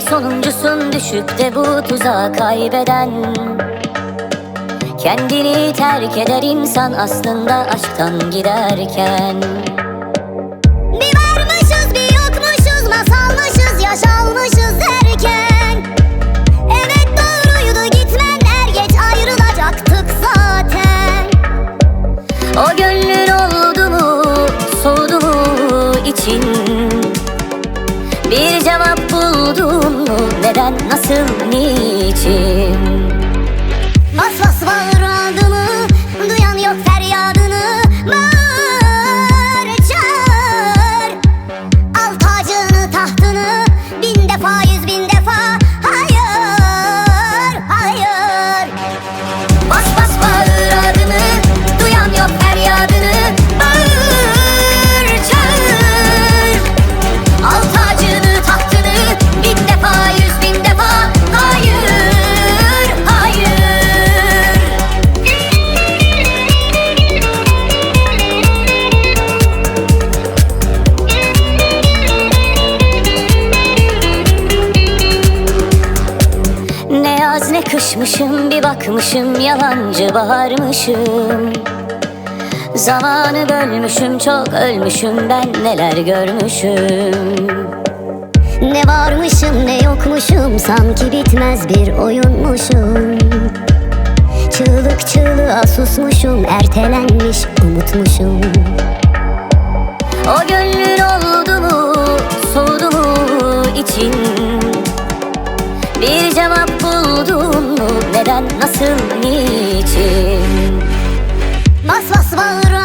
sonuncusun düşüp de bu tuzağa kaybeden. Kendini terk eder insan aslında aşktan giderken. Bir varmışız bir yokmuşuz masalmışız yaşalmışız derken. Evet doğruydu gitmen er geç ayrılacaktık zaten. O gönlün oldu mu, soğudu mu için? Bir cevap buldun mu, neden, nasıl, niçin yaz ne kışmışım bir bakmışım yalancı baharmışım Zamanı bölmüşüm çok ölmüşüm ben neler görmüşüm. Ne varmışım ne yokmuşum Sanki bitmez bir oyunmuşum. Çığlık çığlığa susmuşum Ertelenmiş umutmuşum nasıl niçin? Bas bas bağır